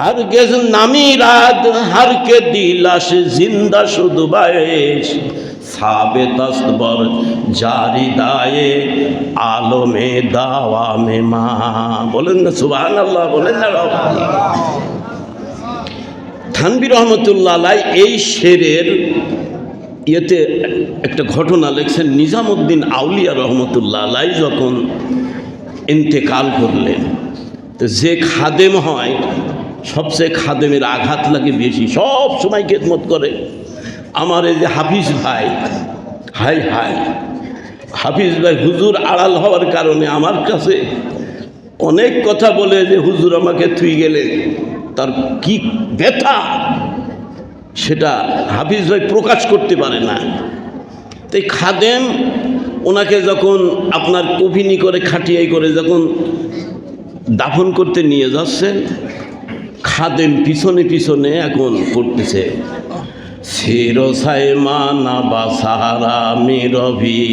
হারগেজ নামি রাত হারকে দিলাস জিন্দা শুধু বায়েস সাবে তস্তবর জারি দায়ে আলমে দাওয়া মে বলেন না সুবহান আল্লাহ বলেন না থানবি রহমতুল্লাহ এই শেরের ইয়েতে একটা ঘটনা লেখছেন নিজামুদ্দিন আউলিয়া রহমতুল্লাহ যখন ইন্তেকাল করলেন। তো যে খাদেম হয় সবচেয়ে খাদেমের আঘাত লাগে বেশি, সব সময় খেদমত করে। আমার এই যে হাফিজ ভাই, হাই হাই, হাফিজ ভাই হুজুর আড়াল হওয়ার কারণে আমার কাছে অনেক কথা বলে যে হুজুর আমাকে থুই গেলে তার কি ব্যথা সেটা হাফিজ ভাই প্রকাশ করতে পারে না। তাই খাদেম ওনাকে যখন আপনার কফিনি করে খাটিয়াই করে যখন দাফন করতে নিয়ে যাচ্ছেন খাদেম পিছনে পিছনে এখন পড়তেছে। সেরসাই মানা বা সাহারা মিরবি।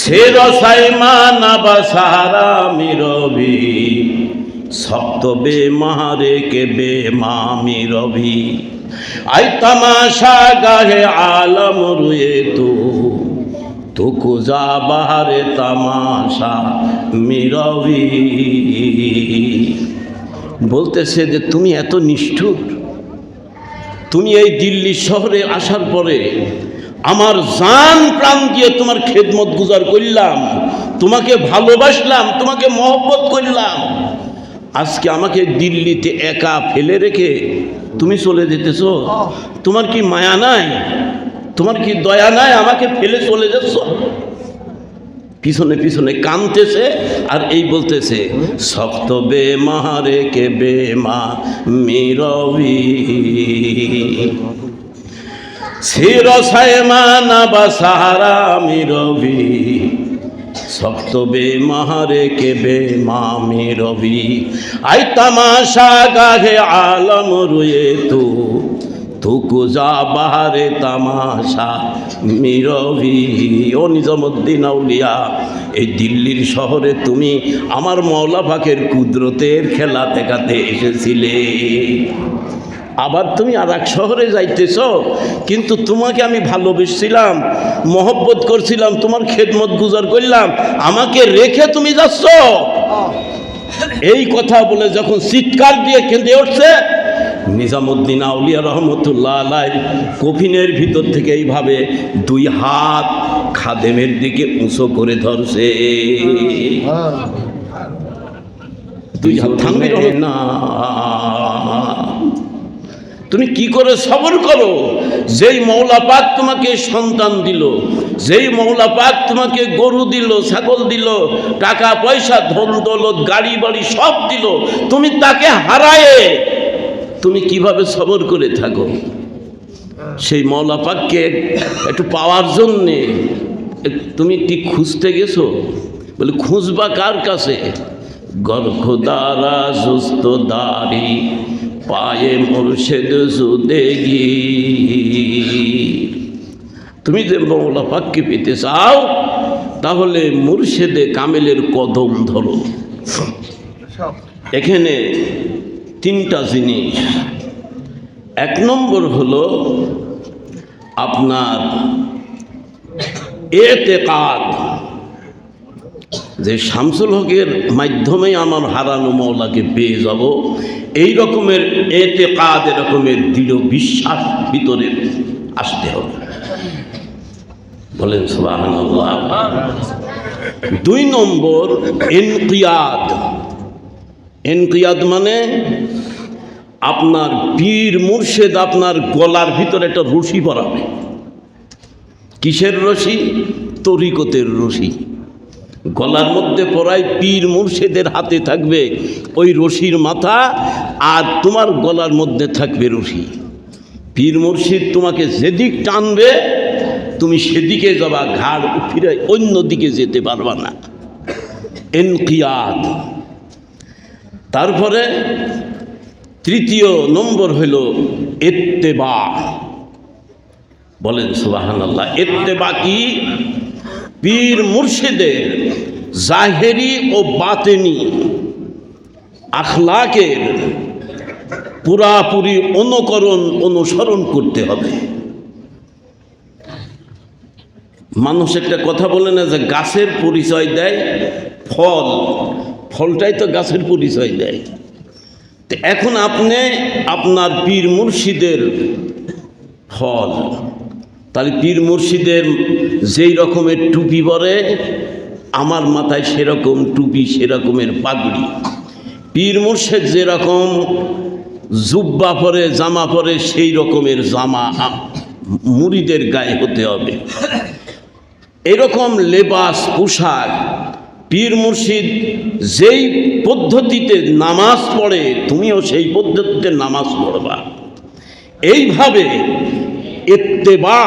সেরসাই মানা বা সাহারা মিরবি। সপ্ত বে মারে কে বে মামি রবি আই তামাশা গাহে আলম রুয়ে তু। তু কুজা বাহারে তামাশা মিরবি। বলতেছে যে তুমি এত নিষ্ঠুর। তুমি এই দিল্লি শহরে আসার পরে আমার জান প্রাণ দিয়ে তোমার খেদমত গুজার করলাম, তোমাকে ভালোবাসলাম, তোমাকে মহব্বত করলাম। আজকে আমাকে দিল্লিতে একা ফেলে রেখে তুমি চলে যেতেছ? তোমার কি মায়া নাই? তোমার কি দয়া নাই আমাকে ফেলে চলে যাচ্ছ? পিছনে পিছনে কানতেছে আর এই বলতেছে, শক্ত বে মারে কে বে মা মিরবি? শিরসায় মানা বা সাহারা মিরবি। শক্ত বে মাহারে কে বে মামি রবি আই তামাশা গাহে আলম রুয়ে তু। তু কুজা বাহারে তামাশা মিরবি। ও নিজামুদ্দিন আউলিয়া এই দিল্লির শহরে তুমি আমার মৌলা পাখের কুদরতের খেলা দেখাতে এসেছিলে। আবার তুমি আর এক শহরে যাইতেছ কিন্তু তোমাকে আমি ভালোবেসছিলাম মহব্বত করছিলাম তোমার খেদমত গুজার করলাম আমাকে রেখে তুমি যাচ্ছ। এই কথা বলে যখন চিৎকার দিয়ে কেঁদে উঠছে নিজামুদ্দিন আউলিয়া রহমতুল্লাহ আলাই কফিনের ভিতর থেকে এইভাবে দুই হাত খাদেমের দিকে উঁচু করে ধরছে। দুই হাত থামবি না। তুমি কি করে সবর করো? যেই মৌলা পাক তোমাকে সন্তান দিল, যেই মৌলা পাক তোমাকে গরু দিল, ছাগল দিল, টাকা পয়সা, ধন দৌলত, গাড়ি বাড়ি সব দিল, তুমি তাকে হারায়ে তুমি কীভাবে সবর করে থাকো? সেই মৌলা পাককে একটু পাওয়ার জন্যে তুমি কি খুঁজতে গেছো? বলে খুঁজবা কার কাছে? গর্ভদারা সুস্থ দাড়ি পায়ে মুর্শেদ সুদেগি। তুমি যে মৌলা পাককে পেতে চাও তাহলে মুর্শেদে কামেলের কদম ধরো। এখানে তিনটা জিনিস। এক নম্বর হলো আপনার এতেকাদ। যে শামসুল হকের মাধ্যমে আমার হারানো মৌলাকে পেয়ে যাব, এই রকমের এতে কাদ এরকমের দৃঢ় বিশ্বাস ভিতরে আসতে হবে। বলেন, সুবহানাল্লাহ। দুই নম্বর এনকিয়াদ এনকিয়াদ মানে আপনার পীর মুর্শেদ আপনার গলার ভিতরে একটা রশি পরাবে। কিসের রশি? তরিকতের রশি। গলার মধ্যে পড়ায় পীর মুর্শেদের হাতে থাকবে ওই রশির মাথা আর তোমার গলার মধ্যে থাকবে রশি। পীর মুর্শিদ তোমাকে যেদিক টানবে, তুমি সেদিকে যাবা, ঘাড় ফিরে অন্য দিকে যেতে পারবা না। এনকিয়াদ তারপরে তৃতীয় নম্বর হইল এত্তেবা বলেন সুবাহান আল্লাহ এত্তেবা কি? পীর মুর্শিদের জাহেরি ও বাতেনি আখলাকের পুরাপুরি অনুকরণ অনুসরণ করতে হবে। মানুষ একটা কথা বলে না যে গাছের পরিচয় দেয়, ফল ফলটাই তো গাছের পরিচয় দেয় তো এখন আপনি আপনার পীর মুর্শিদের ফল, তাহলে পীর মুর্শিদের যেই রকমের টুপি পরে, আমার মাথায় সেরকম টুপি, সেরকমের পাগড়ি। পীর মুর্শেদ যেরকম জুব্বা পরে, জামা পরে, সেই রকমের জামা মুড়িদের গায়ে হতে হবে। এরকম লেবাস, পোশাক পীর মুর্শিদ যেই পদ্ধতিতে নামাজ পড়ে, তুমিও সেই পদ্ধতিতে নামাজ পড়বা। এইভাবে এত্তেবা,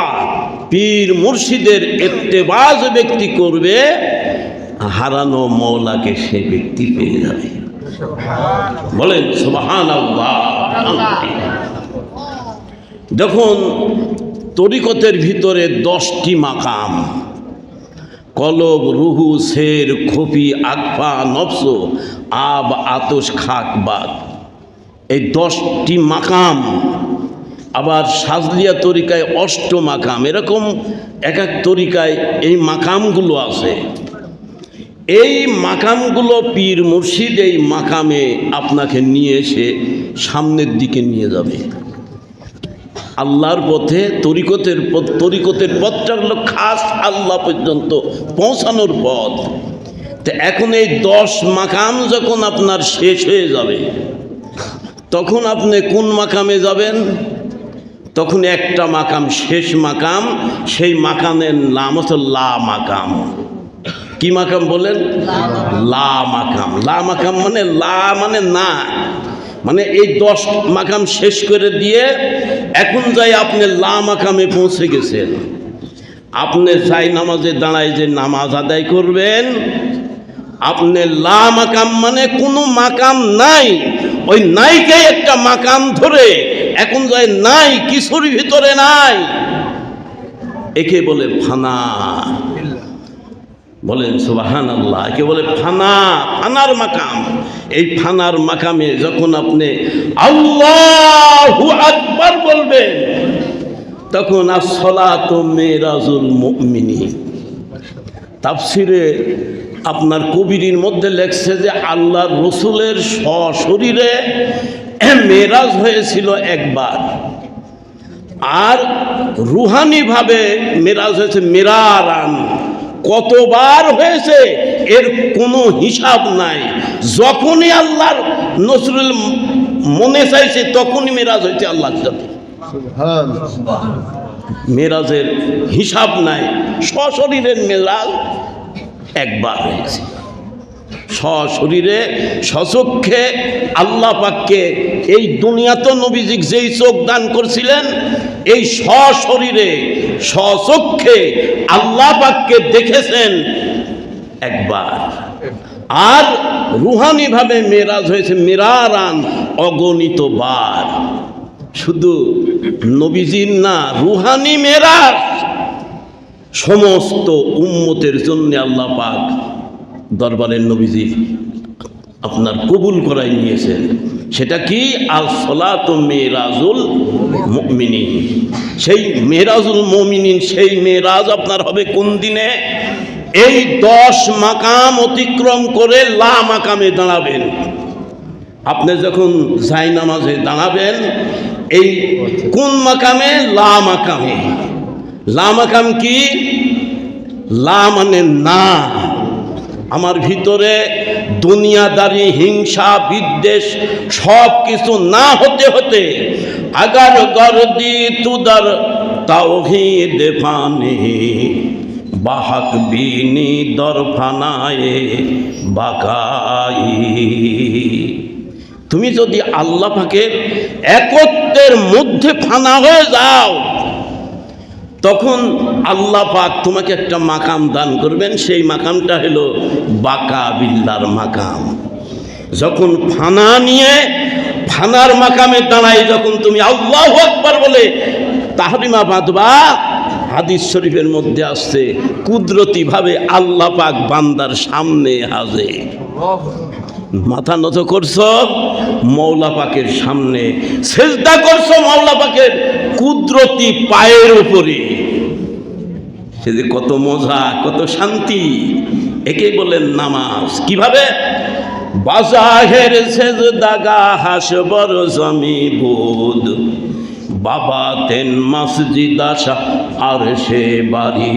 পীর মুর্শিদের এত্তেবা যে ব্যক্তি করবে, হারানো মৌলাকে সে ব্যক্তি পেয়ে যাবে। বলেন সুবাহান দেখুন, তরিকতের ভিতরে দশটি মাকাম। কলব, রুহু শের খফি আকফা নফস, আব, আতস, খাক বাদ এই দশটি মাকাম, আবার সাজলিয়া তরিকায় অষ্ট মাকাম, এরকম এক এক তরিকায় এই মাকামগুলো আছে। এই মাকামগুলো পীর মুর্শিদ এই মাকামে আপনাকে নিয়ে এসে সামনের দিকে নিয়ে যাবে। আল্লাহর পথে তরিকতের পথ তরিকতের পথটা হলো খাস আল্লাহ পর্যন্ত পৌঁছানোর পথ। তো এখন এই দশ মাকাম যখন আপনার শেষ হয়ে যাবে তখন আপনি কোন মাকামে যাবেন? তখন একটা মাকাম শেষ মাকাম সেই মাকামের নাম হচ্ছে লা মাকাম। কি মাকাম বলেন? লা মাকাম। লা মাকাম। মানে লা মানে না মানে এই দশ মাকাম শেষ করে দিয়ে এখন যাই আপনি লা মাকামে পৌঁছে গেছেন। আপনি যাই নামাজে দাঁড়ায় যে নামাজ আদায় করবেন, আপনি লা মাকাম মানে কোনো মাকাম নাই। ওই নাইকে একটা মাকাম ধরে এখন যায় নাই কিছুর ভিতরে নাই। একে বলে ফানা। বলেন সুবাহান আল্লাহ একে বলে ফানা, ফানার মাকাম। এই ফানার মাকামে যখন আপনি আল্লাহ আকবার বলবেন, তখন আসলা তো মেরাজুল মুমিনী তাফসিরে আপনার কবিরির মধ্যে লেখছে যে আল্লাহ রসুলের সশরীরে মেরাজ হয়েছিল একবার। আর রুহানিভাবে মেরাজ হয়েছে মেরারান। কতবার হয়েছে, এর কোনো হিসাব নাই। যখনই আল্লাহর নসরুল মনে চাইছে, তখনই মেরাজ হয়েছে আল্লাহর সাথে মেরাজের হিসাব নাই, সশরীরের মেরাজ একবার হয়েছে। সশরীরে সচক্ষে আল্লাহ পাককে এই দুনিয়াতে নবীজিক যেই চোখ দান করছিলেন, এই সশরীরে সচক্ষে আল্লাহ পাককে দেখেছেন একবার। আর রুহানিভাবে মেরাজ হয়েছে, মেরারান অগণিত বার। শুধু নবীজির না, রুহানি মেরাজ। সমস্ত উম্মতের জন্য আল্লাহ পাক দরবারের নবীজি আপনার কবুল করাই নিয়েছেন। সেটা কি? আল সলাত মেরাজুল মুমিনিন। সেই মেরাজুল মুমিনিন, সেই মেরাজ আপনার হবে কোন দিনে? এই দশ মাকাম অতিক্রম করে লা মাকামে দাঁড়াবেন। আপনি যখন যাই নামাজে দাঁড়াবেন, এই কোন মাকামে? লা মাকামে। লা মাকাম কি? লা মানে না। আমার ভিতরে দুনিয়াদারি, হিংসা, বিদ্বেষ সব কিছু না হতে হতে আগার গর্দি তুদার তাওহিদ ফানে, বাহাক বিনি দরফানায় বাকাই। তুমি যদি আল্লাহ পাকের একত্বের মধ্যে ফানা হয়ে যাও তখন আল্লাহ পাক তোমাকে একটা মাকাম দান করবেন। সেই মাকামটা হলো বাকা বিল্লার মাকাম। যখন ফানা নিয়ে ফানার মাকামে দাঁড়াই যখন তুমি আল্লাহ আকবার বলে তাহরিমা বাঁধবা, হাদিস শরীফের মধ্যে আসছে, কুদরতিভাবে আল্লাহ পাক বান্দার সামনে হাজে মাথা নত করছ? মৌলা পাকের সামনে সেজদা করছ মৌলা পাকের কুদরতি পায়ের উপরে। সে যে কত মজা, কত শান্তি। একে বলেন নামাজ। কীভাবে? বাজাহের সেজ দাগা হাসবর জমি বোধ বাবা তেন মসজিদ আসা আর সে বাড়ি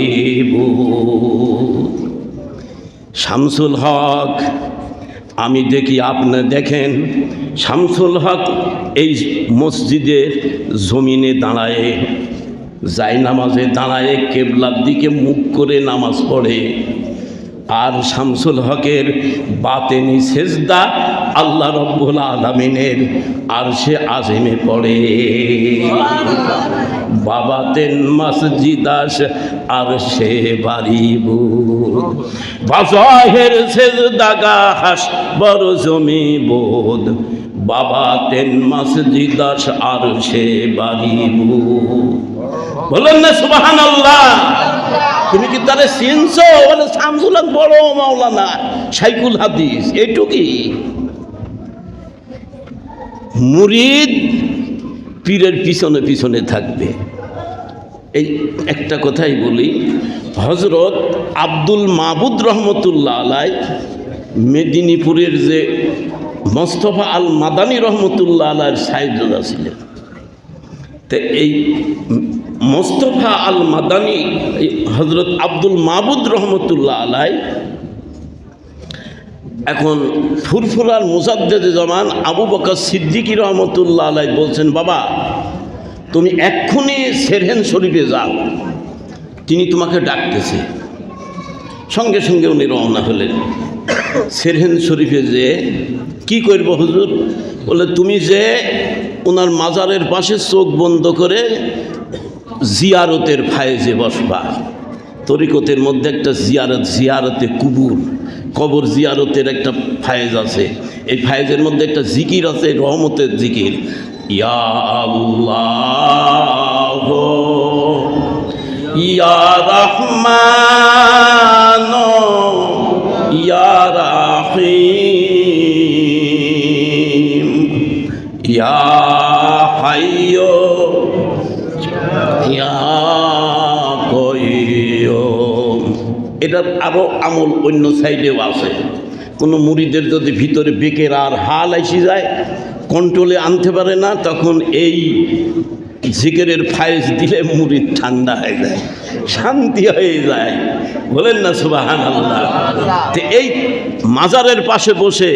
শামসুল হক আমি দেখি আপনি দেখেন, শামসুল হক এই মসজিদের জমিনে দাঁড়ায় যাই নামাজে দাঁড়ায়, কেবলার দিকে মুখ করে নামাজ পড়ে। আর শামসুল হকের বাতেনি সেজদা আল্লাহ রব্বুল আলমিনের আর সে আজিমে পড়ে। বাবা তেন মসজিদাস আর সে বাড়িব বাজাহের সেজদাগা হাস বড় জমি বোধ। বাবা তেন মসজিদাস আর সে বাড়িব বলেন না সুবাহান আল্লাহ তুমি কি তারে চিনছো? বলে, শামসুল বড় মাওলানা সাইকুল হাদিস এইটুকুই মুরিদ পীরের পিছনে পিছনে থাকবে। এই একটা কথাই বলি হজরত আব্দুল মাহবুদ রহমতুল্লাহ আলাই মেদিনীপুরের যে মোস্তফা আল মাদানী রহমতুল্লাহ আলার সাহেবজাদা ছিলেন। তো এই মোস্তফা আল মাদানী হজরত আব্দুল মাহবুদ রহমতুল্লাহ আলাই এখন ফুরফুরার মুসাদ্দেদে জামান আবু বকর সিদ্দিকী রহমতুল্লাহ আলাই বলছেন, বাবা, তুমি এক্ষুনি সেরহেন শরীফে যাও। তিনি তোমাকে ডাকতেছে। সঙ্গে সঙ্গে উনি রওনা হলেন। সেরহেন শরীফে যে কি করব হুজুর? বলে, তুমি যে ওনার মাজারের পাশে চোখ বন্ধ করে জিয়ারতের ফায়েজে বসবা। তরিকতের মধ্যে একটা জিয়ারত, জিয়ারতে কুবুর। কবর জিয়ারতের একটা ফায়েজ আছে। এই ফায়েজের মধ্যে একটা জিকির আছে, রহমতের জিকির। ইয়া আল্লাহ, ইয়া ইয়া এটার আরও আমল অন্য সাইডেও আছে। কোনো মুড়িদের যদি ভিতরে বেকের আর হাল এসে যায় কন্ট্রোলে আনতে পারে না, তখন এই জিকেরের ফায়েস দিলে মুড়ি ঠান্ডা হয়ে যায়, শান্তি হয়ে যায়। বলেন না তো এই মাজারের পাশে বসে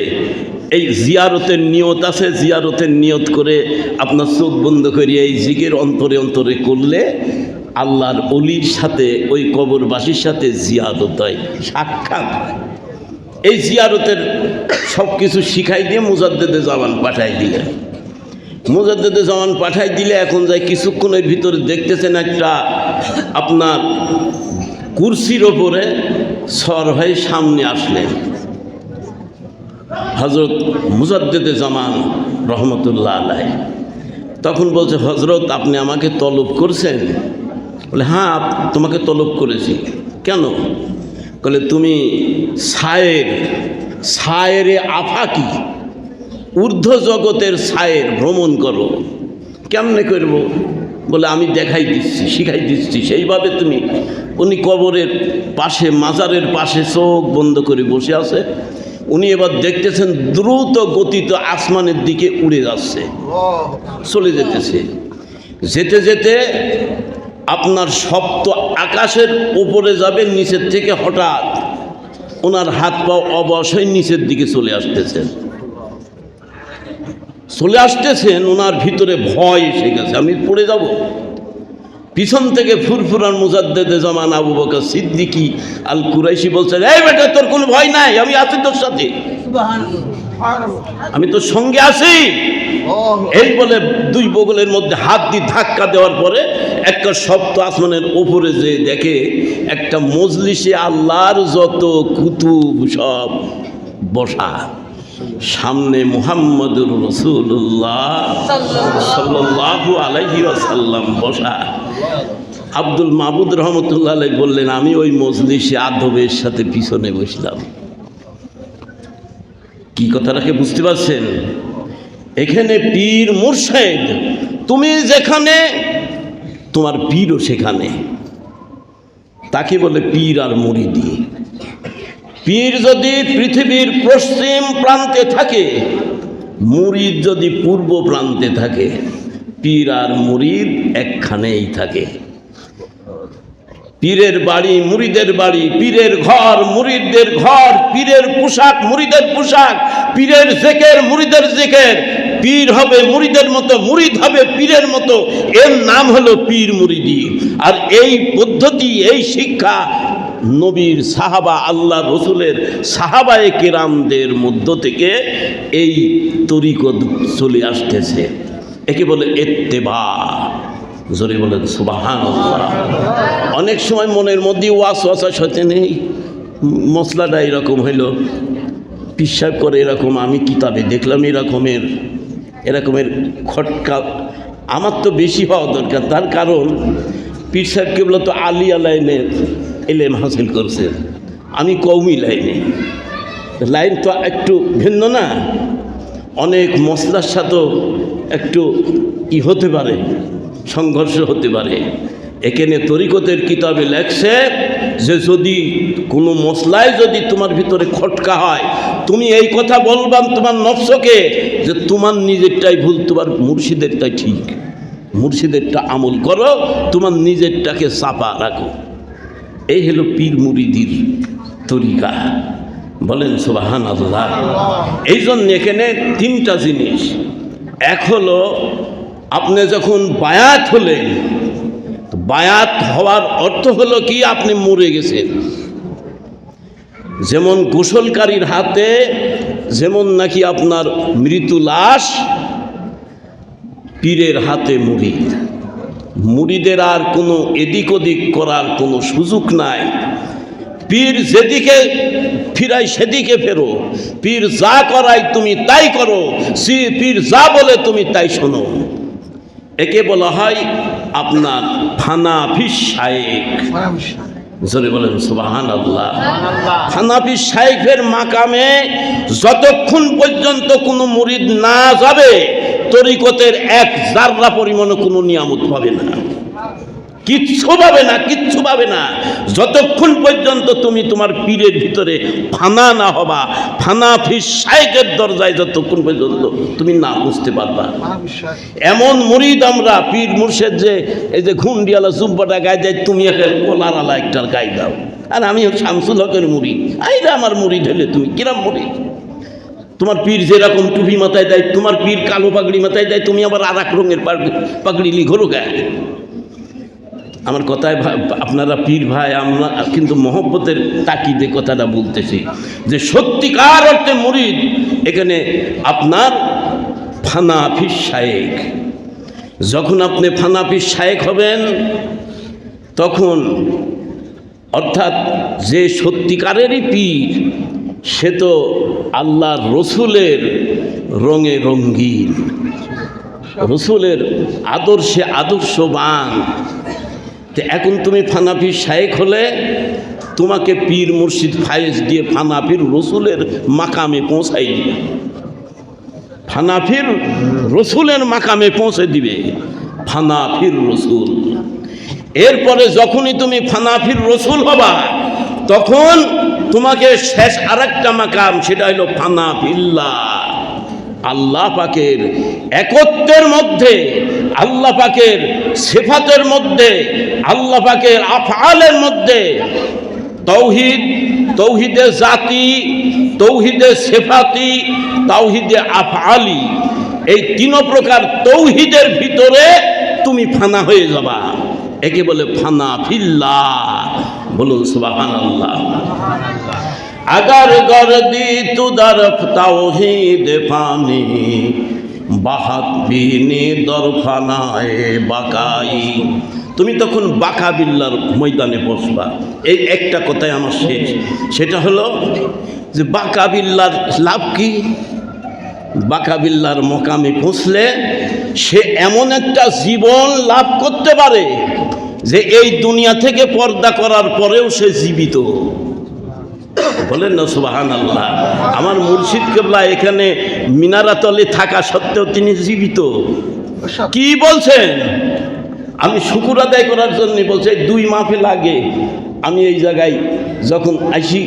এই জিয়ারতের নিয়ত আছে, জিয়ারতের নিয়ত করে আপনার চোখ বন্ধ করে এই জিকের অন্তরে অন্তরে করলে আল্লাহর অলির সাথে, ওই কবরবাসীর সাথে জিয়ারত হয়, সাক্ষাৎ এই জিয়ারতের সব কিছু শিখাই দিয়ে মুজাদ্দেদে জামান পাঠাই দিলেন। মুজাদ্দেদে জামান পাঠাই দিলে এখন যাই কিছুক্ষণের ভিতরে দেখতেছেন একটা আপনার কুরসির ওপরে সর হয়ে সামনে আসলেন। হজরত মুজাদ্দেদে জামান রহমতুল্লাহ আলাই তখন বলছে হজরত আপনি আমাকে তলব করছেন? বলে হ্যাঁ তোমাকে তলব করেছি। কেন? বলে, তুমি সায়ের, সায়েরে আফাকি ঊর্ধ্ব জগতের সায়ের, ভ্রমণ করো। কেমনে করব? বলে, আমি দেখাই দিচ্ছি, শিখাই দিচ্ছি, সেইভাবে তুমি। উনি কবরের পাশে, মাজারের পাশে চোখ বন্ধ করে বসে আছে। উনি এবার দেখতেছেন দ্রুত গতিত আসমানের দিকে উড়ে যাচ্ছে, চলে যেতেছে। যেতে যেতে আপনার সপ্ত আকাশের উপরে যাবে, নিচের থেকে হঠাৎ ওনার হাত পা অবশ্যই নিচের দিকে চলে আসতেছেন। চলে আসতেছেন, ওনার ভিতরে ভয় এসে গেছে, আমি পড়ে যাব। পিছন থেকে ফুরফুরান মুজাদ্দেদে জমান আবু বকর সিদ্দিকি আল কুরাইশি বলছেন এই বেটা তোর কোনো ভয় নাই আমি আছি তোর সাথে। আমি তোর সঙ্গে আছি। এই বলে দুই বগলের মধ্যে হাত দিয়ে ধাক্কা দেওয়ার পরে একটা সপ্ত আসমানের উপরে যে দেখে একটা মজলিসে আল্লাহর যত কুতুব সব বসা। সামনে মুহাম্মদুর রসুল্লাহ সাল্লাল্লাহু আলাইহি ওয়াসাল্লাম বসা। আব্দুল মাহবুদ রহমতুল্লাহ বললেন, আমি ওই মজলিসে আদবের সাথে পিছনে বসলাম। কি কথাটাকে বুঝতে পারছেন? এখানে পীর মুর্শেদ, তুমি যেখানে, তোমার পীরও সেখানে। তাকে বলে পীর আর মুরিদি। পীর যদি পৃথিবীর পশ্চিম প্রান্তে থাকে, মুরিদ যদি পূর্ব প্রান্তে থাকে, পীর আর মুরিদ একখানেই থাকে। পীরের বাড়ি মুরিদের বাড়ি, পীরের ঘর মুরিদদের ঘর, পীরের পোশাক মুরিদের পোশাক, পীরের জেকের মুরিদের জেকের, পীর হবে মুরিদের মতো, মুরিদ হবে পীরের মতো। এর নাম হলো পীর মুরিদি। আর এই পদ্ধতি, এই শিক্ষা নবীর সাহাবা, আল্লাহ রসুলের সাহাবায়ে কেরামদের মধ্য থেকে এই তরিকত চলে আসতেছে। একে বলে এত্তেবা। জোরে বলেন সুবাহান অনেক সময় মনের মধ্যে ওয়াস ওয়াসা সতে নেই। মশলাটা এরকম হইল পিসাব করে এরকম, আমি কিতাবে দেখলাম এরকমের এরকমের খটকা। আমার তো বেশি হওয়া দরকার, তার কারণ পীর সাহেব কেবল তো আলিয়া লাইনের এলেম হাসিল করছে। আমি কৌমি লাইনে। লাইন তো একটু ভিন্ন না। অনেক মশলার সাথেও একটু ই হতে পারে, সংঘর্ষ হতে পারে। এখানে তরিকতের কিতাবে লেখছে যে যদি কোনো মশলায় যদি তোমার ভিতরে খটকা হয়, তুমি এই কথা বলবাম তোমার নফসকে যে তোমার নিজেরটাই ভুল, তোমার মুর্শিদেরটাই ঠিক। মুর্শিদেরটা আমল করো, তোমার নিজেরটাকে চাপা রাখো। এই হলো পীর মুরিদির তরিকা। বলেন সুবাহান আল্লাহ এই জন্য এখানে তিনটা জিনিস। এক হলো, আপনি যখন বায়াত হলেন বায়াত হওয়ার অর্থ হলো কি? আপনি মরে গেছেন। যেমন গোসলকারীর হাতে, যেমন নাকি আপনার মৃত্যু লাশ, পীরের হাতে মুড়িদ মুড়িদের আর কোনো এদিক ওদিক করার কোনো সুযোগ নাই। পীর যেদিকে ফিরাই সেদিকে ফেরো। পীর যা করাই তুমি তাই করো। সি পীর যা বলে তুমি তাই শোনো। একে বলা হয় আপনার ফানাফি শায়েক। জোরে বলেন সুবাহান আল্লাহ হানাফি শাইফের মাকামে যতক্ষণ পর্যন্ত কোনো মুরিদ না যাবে তরিকতের এক জাররা পরিমাণে কোনো নিয়ামত পাবে না। কিচ্ছু পাবে না, কিচ্ছু পাবে না। যতক্ষণ পর্যন্ত তুমি তোমার পীরের ভিতরে ফানা না হবা, ফানা ফিস শাইকের দরজায় যতক্ষণ পর্যন্ত তুমি না বুঝতে পারবা। এমন মুরিদ আমরা, পীর মুর্শেদ যে, এই যে ঘুন্ডিয়ালা জুব্বাটা গায়ে দেয়, তুমি একটা কোলার আলা একটার গায়ে দাও। আর আমি শামসুল হকের মুড়ি আইরা আমার মুড়ি ঢেলে তুমি কিরাম মুড়ি তোমার পীর যেরকম টুপি মাথায় দেয়, তোমার পীর কালো পাগড়ি মাথায় দেয়, তুমি আবার আর এক রঙের পাগড়ি- লিখো গায়ে আমার কথায় আপনারা পীর ভাই, আমরা কিন্তু মহব্বতের তাকিদে কথাটা বলতেছি যে সত্যিকার অর্থে মুরিদ এখানে আপনার ফানাফিস শায়েক। যখন আপনি ফানাফিস শায়েক হবেন, তখন অর্থাৎ যে সত্যিকারেরই পীর সে তো আল্লাহর রসুলের রঙে রঙ্গিন। রসুলের আদর্শে আদর্শবান। এখন তুমি ফানাফি শায়েক হলে তোমাকে পীর মুর্শিদ ফায়েজ দিয়ে ফানাফির রসুলের মাকামে পৌঁছাই দিবে। ফানাফির রসুলের মাকামে পৌঁছে দিবে ফানাফির রসুল। এরপরে যখনই তুমি ফানাফির রসুল হবা তখন তোমাকে শেষ আরেকটা মাকাম, সেটা হলো ফানাফিল্লাহ আল্লাহ পাকের একত্বের মধ্যে, আল্লাহ পাকের সেফাতের মধ্যে, আল্লাহ পাকের আফআলের মধ্যে তৌহিদ, তৌহিদে জাতি, তৌহিদে সেফাতি, তৌহিদে আফআলি, এই তিন প্রকার তৌহিদের ভিতরে তুমি ফানা হয়ে যাবা। একে বলে ফানা ফিল্লা। বলুন সুবাহান আল্লাহ আগার গর্দি তু দরফ তাওহিদ পানি, বাহাত বিনি দরফানায় বাকাই। তুমি তখন বাকা বিল্লার ময়দানে বসবা। এই একটা কথাই আমার শেষ। সেটা হলো যে বাকা বিল্লার লাভ কি? বাকা বিল্লার মোকামে পৌঁছলে সে এমন একটা জীবন লাভ করতে পারে। যে এই দুনিয়া থেকে পর্দা করার পরেও সে জীবিত। বলেন না সুবাহান আল্লাহ আমার মুর্শিদ কেবলা এখানে মিনারাতলে থাকা সত্ত্বেও তিনি জীবিত। কি বলছেন? আমি শুকুর আদায় করার জন্য বলছে, দুই মাফে লাগে। আমি এই জায়গায় যখন আসি,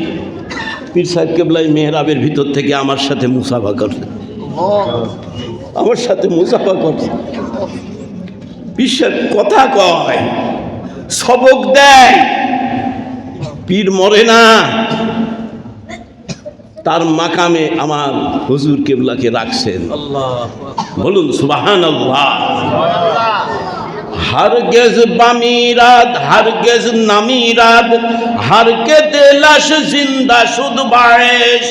পীর সাহেব কেবলাই মেহরাবের ভিতর থেকে আমার সাথে মুসাফা করছে। আমার সাথে মুসাফা করছে। বিশ্বের কথা কয়। সবক দেয়। পীর মরে না। তার মাকামে আমার হুজুর কেবলাকে রাখছেন। বলুন সুবাহান হরগেজ বামিরাদ হরগেজ নামিরাদ হরকে দেলাশ জিন্দা শুধ বায়েশ।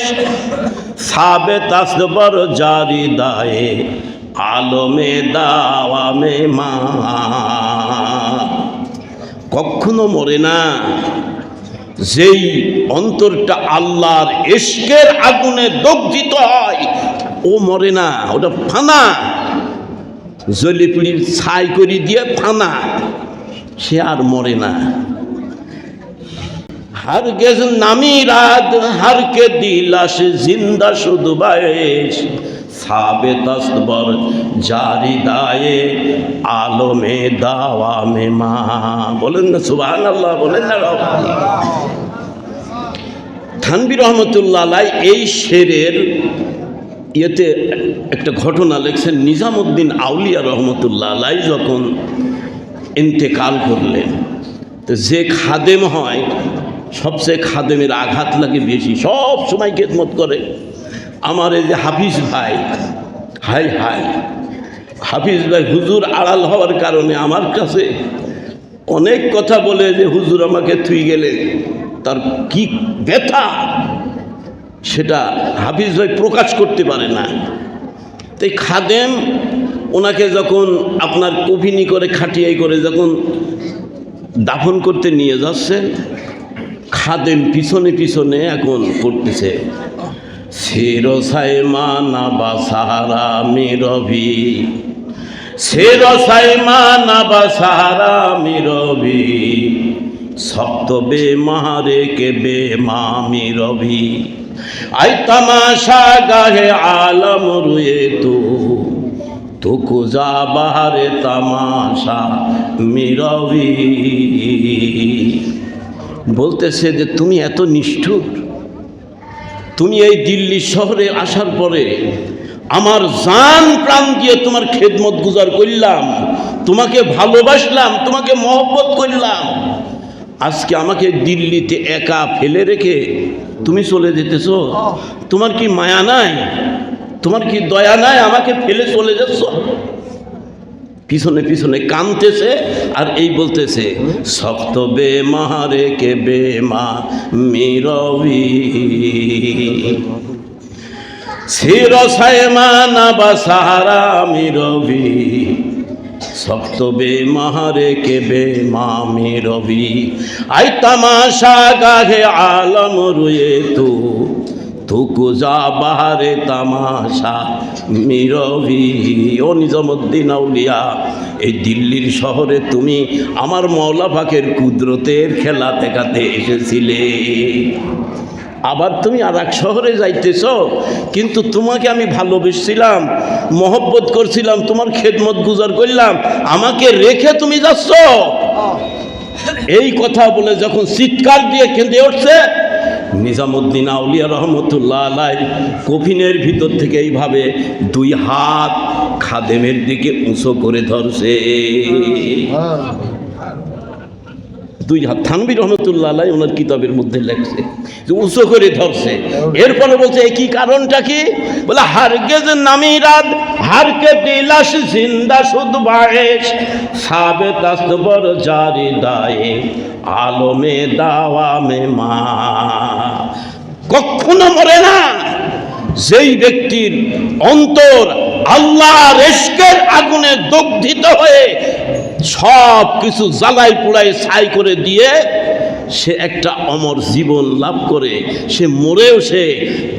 সাবেত আসবর জারি দায়ে আলমে দাওয়ামে মা কখনো মরে না। যেই অন্তরটা আল্লাহর এশকের আগুনে দগ্ধিত হয়, ও মরে না, ওটা ফানা। জলি পুড়ির ছাই করে দিয়ে ফানা। সে আর মরে না। হার গেজ নামি রাত হারকে দিলাস জিন্দা শুধু বায়েস সাবে তসবর জারি দায়ে, আলমে দাওয়ামে মা বলেন না সুবাহ আল্লাহ বলেন না থানবি রহমতুল্লাহ আলাই এই শেরের ইয়েতে একটা ঘটনা লেখছেন, নিজামুদ্দিন আউলিয়া রহমতুল্লাহ আলাই যখন ইন্তেকাল করলেন। তো যে খাদেম হয়, সবচেয়ে খাদেমের আঘাত লাগে বেশি, সব সময় খেদমত করে। আমার এই যে হাফিজ ভাই, হাই হাই। হাফিজ ভাই হুজুর আড়াল হওয়ার কারণে আমার কাছে অনেক কথা বলে যে, হুজুর আমাকে থুই গেলে তার কি ব্যথা? সেটা হাফিজ ভাই প্রকাশ করতে পারে না। তাই খাদেম ওনাকে যখন আপনার কফিনি করে খাটিয়াই করে যখন দাফন করতে নিয়ে যাচ্ছেন খাদেম পিছনে পিছনে এখন করতেছে। শিরসাই মানা বা সাহারা মিরবি। শিরসাই মানা বা সাহারা মিরবি। সপ্ত বে মারে কে বে মামি রবি আই তামাশা গাহে আলম রুয়ে তু। তু কুজা বাহারে তামাশা মিরবি। বলতেছে যে, তুমি এত নিষ্ঠুর? তুমি এই দিল্লি শহরে আসার পরে আমার জান প্রাণ দিয়ে তোমার খেদমত গুজার করলাম, তোমাকে ভালোবাসলাম, তোমাকে মহব্বত করলাম। আজকে আমাকে দিল্লিতে একা ফেলে রেখে তুমি চলে যেতেছ? তোমার কি মায়া নাই? তোমার কি দয়া নাই আমাকে ফেলে চলে যাচ্ছ? পিছনে পিছনে কানতেছে আর এই বলতেছে, শক্ত বে মারে কে বে মা মিরবি। শির সায়মানা বা সাহারা মিরবি। শক্ত বে মাহারে কে বে মা মিরবি। আই তামাশা গাহে আলম রুয়ে তু। থুকু যা বাহারে তামাশা মিরবি ও নিজামুদ্দিন আউলিয়া এই দিল্লির শহরে তুমি আমার মৌলা পাখের কুদরতের খেলা দেখাতে এসেছিলে। আবার তুমি আর এক শহরে যাইতেছ কিন্তু তোমাকে আমি ভালোবেসছিলাম মহব্বত করছিলাম তোমার খেদমত গুজার করলাম আমাকে রেখে তুমি যাচ্ছ। এই কথা বলে যখন চিৎকার দিয়ে কেঁদে উঠছে নিজামুদ্দিন আউলিয়া রহমতুল্লাহ আলাই কফিনের ভিতর থেকে এইভাবে দুই হাত খাদেমের দিকে উঁচু করে ধরছে। দুই হাত। থানবি রহমতুল্লাহ ওনার কিতাবের মধ্যে লেখছে যে উঁচু করে ধরছে। এরপরে বলছে, "এ কি কারণটা কি? বলে, হারগেজ নামিরাদ হারকে দিলাস জিন্দা শুধ বায়েস সাবে তাস্তবর জারি দায়ে, আলমে দাওয়ামে মা কখনো মরে না। যেই ব্যক্তির অন্তর আল্লাহ রেস্কের আগুনে দগ্ধিত হয়ে সব কিছু জ্বালাই পোড়াই ছাই করে দিয়ে সে একটা অমর জীবন লাভ করে। সে মরেও সে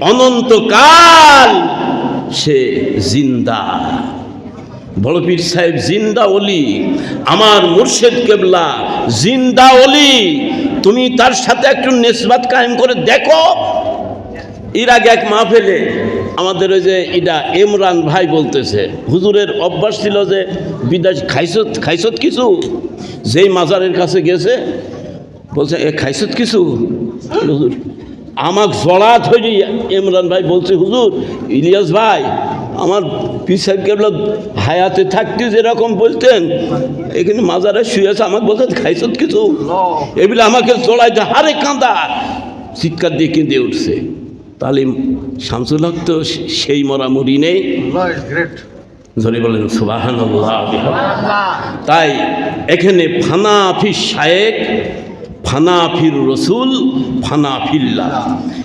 অনন্তকাল সে জিন্দা। বড় পীর সাহেব, জিন্দা অলি, আমার মুর্শেদ কেবলা, জিন্দা অলি, তুমি তার সাথে একটু নেসবাত কায়েম করে দেখো। এর আগে এক মাহফিলে আমাদের ওই যে এটা ইমরান ভাই বলতেছে হুজুরের অভ্যাস ছিল যে বিদাস খাইছত খাইছত কিছু? যেই মাজারের কাছে গেছে বলছে এ খাইছত কিছু? হুজুর আমাক জড়া ধরি ইমরান ভাই বলছে হুজুর ইলিয়াস ভাই আমার পিসাব কেবল হায়াতে থাকতে যেরকম বলতেন এখানে মাজারে শুয়েছে আমাকে বলছে খাইছত কিছু? এগুলো আমাকে জড়াইতে হারে কাঁদা চিৎকার দিয়ে কেঁদে উঠছে। তাহলে শামসুল হক তো সেই মরামরি নেই. ধরে বলেন সুবাহান তাই এখানে ফানা আফিস শায়েক ফানাফির রসুল, ফানাফিল্লা।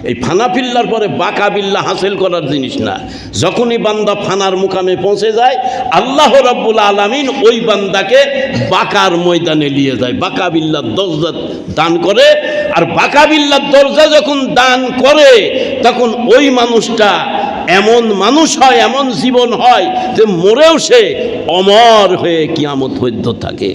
এই ফানাফিল্লার পরে বাকাবিল্লা হাসিল করার জিনিস না। যখনই বান্দা ফানার মুকামে পৌঁছে যায়, আল্লাহ রাব্বুল আলামিন ওই বান্দাকে বাকার ময়দানে নিয়ে যায়। বাকাবিল্লার দরজা দান করে, আর বাকাবিল্লার দরজা যখন দান করে, তখন ওই মানুষটা এমন মানুষ হয়, এমন জীবন হয় যে মরেও সে অমর হয়ে কিয়ামত পর্যন্ত থাকে।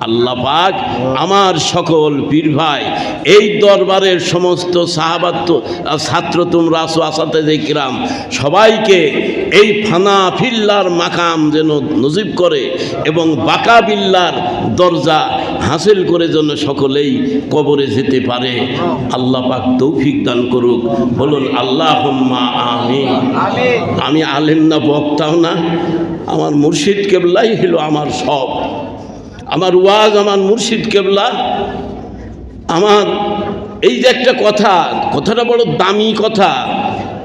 আল্লাহ পাক আমার সকল পীর ভাই এই দরবারের সমস্ত সাহাবাত্য ছাত্র তোমরা আসো আসাতে দেখলাম সবাইকে এই ফানা ফিল্লার মাকাম যেন নজিব করে এবং বাকা বিল্লার দরজা হাসিল করে যেন সকলেই কবরে যেতে পারে। আল্লাহ পাক তৌফিক দান করুক। বলুন আল্লাহ আমিন। Amen. আমি আলেম না বক্তাও না। আমার মুর্শিদ কেবলাই হলো আমার সব। আমার ওয়াজ, আমার মুর্শিদ কেবলা, আমার এই যে একটা কথা, কথাটা বড় দামি কথা,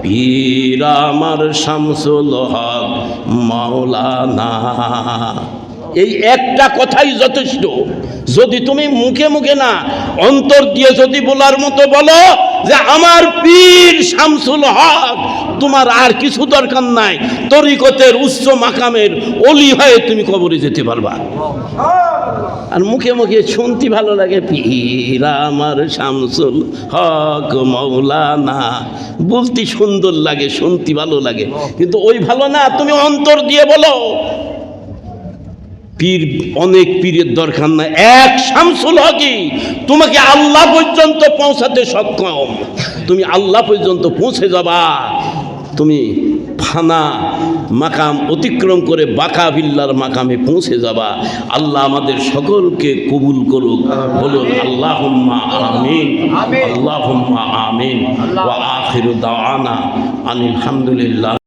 পীর আমার শামসুল হক মাওলানা। এই একটা কথাই যথেষ্ট। যদি তুমি মুখে মুখে না অন্তর দিয়ে যদি বলার মতো বলো যে আমার পীর শামসুল হক, তোমার আর কিছু দরকার নাই। তরিকতের উচ্চ মাকামের অলি হয়ে তুমি কবরে যেতে পারবা। আর মুখে মুখে শুনতে ভালো লাগে, পীর আমার শামসুল হক মৌলানা। বলতে সুন্দর লাগে, শুনতে ভালো লাগে। কিন্তু ওই ভালো না, তুমি অন্তর দিয়ে বলো পীর অনেক পীরের দরকার নাই। এক শামসুল হকি তোমাকে আল্লাহ পর্যন্ত পৌঁছাতে সক্ষম। তুমি আল্লাহ পর্যন্ত পৌঁছে যাবা। তুমি ফানা মাকাম অতিক্রম করে বাকা বিল্লার মাকামে পৌঁছে যাবা। আল্লাহ আমাদের সকলকে কবুল করুক। বলুন আল্লাহ আমিন। আল্লাহ আমিন। আনিল হামদুলিল্লাহ।